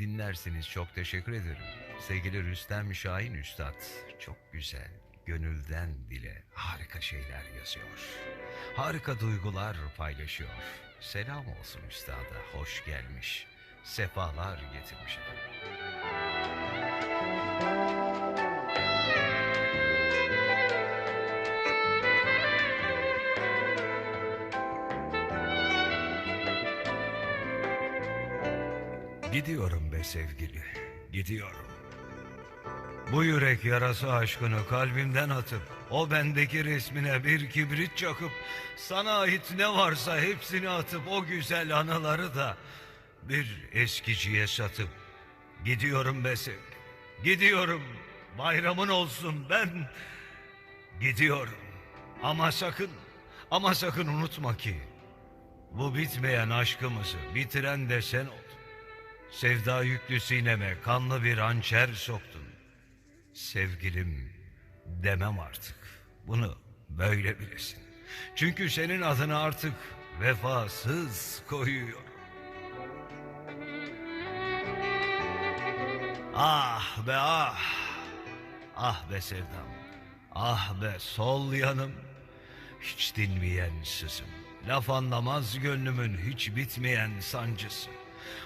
dinlersiniz. Çok teşekkür ederim. Sevgili Rüstem Şahin Üstad. Çok güzel, gönülden dile harika şeyler yazıyor. Harika duygular paylaşıyor. Selam olsun üstada, hoş gelmiş. Sefalar getirmiş efendim. Gidiyorum be sevgili, gidiyorum. Bu yürek yarası aşkını kalbimden atıp, o bendeki resmine bir kibrit çakıp, sana ait ne varsa hepsini atıp, o güzel anıları da bir eskiciye satıp, gidiyorum be sevgili, gidiyorum, bayramın olsun ben, gidiyorum. Ama sakın, ama sakın unutma ki, bu bitmeyen aşkımızı bitiren de sen oldun. Sevda yüklü sineme kanlı bir hançer soktun. Sevgilim demem artık. Bunu böyle bilesin. Çünkü senin adını artık vefasız koyuyorum. Ah be ah. Ah be sevdam. Ah be sol yanım. Hiç dinmeyen sızım. Laf anlamaz gönlümün hiç bitmeyen sancısı.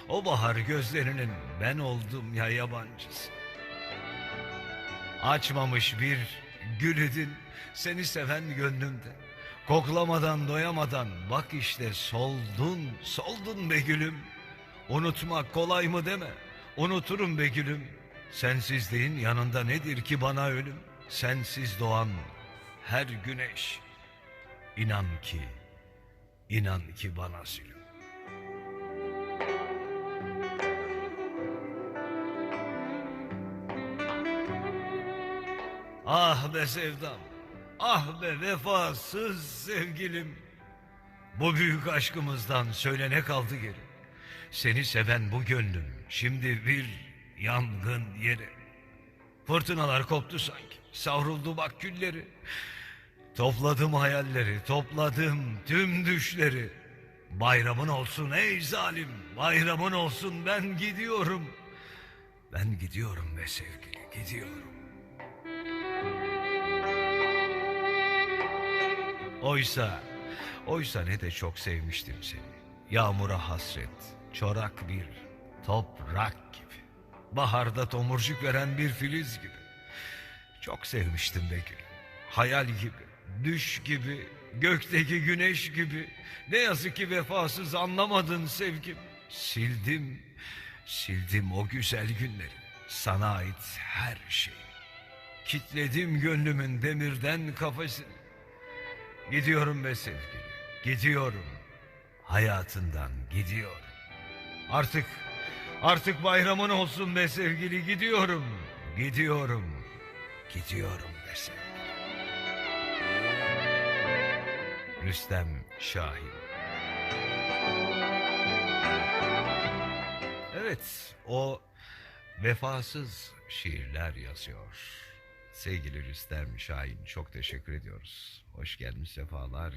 O bahar gözlerinin ben oldum ya yabancısı. Açmamış bir gül idin seni seven gönlümde. Koklamadan doyamadan bak işte soldun, soldun be gülüm. Unutmak kolay mı deme, unuturum be gülüm. Sensizliğin yanında nedir ki bana ölüm? Sensiz doğan her güneş. İnan ki, inan ki bana zulüm. Ah be sevdam, ah be vefasız sevgilim. Bu büyük aşkımızdan söyle ne kaldı geri? Seni seven bu gönlüm şimdi bir yangın yeri. Fırtınalar koptu sanki, savruldu bak külleri. Topladım hayalleri, topladım tüm düşleri. Bayramın olsun ey zalim, bayramın olsun ben gidiyorum. Ben gidiyorum be sevgili, gidiyorum. Oysa, oysa ne de çok sevmiştim seni. Yağmura hasret, çorak bir toprak gibi. Baharda tomurcuk veren bir filiz gibi. Çok sevmiştim be gülüm. Hayal gibi, düş gibi, gökteki güneş gibi. Ne yazık ki vefasız anlamadın sevgim. Sildim, sildim o güzel günleri. Sana ait her şeyi. Kitledim gönlümün demirden kafesini. Gidiyorum be sevgili, gidiyorum. Hayatından gidiyorum. Artık, artık bayramın olsun be sevgili, gidiyorum. Gidiyorum, gidiyorum be sevgili. Rüstem Şahin Evet, o vefasız şiirler yazıyor. Sevgili Rüstem Şahin çok teşekkür ediyoruz. Hoş geldin sefalar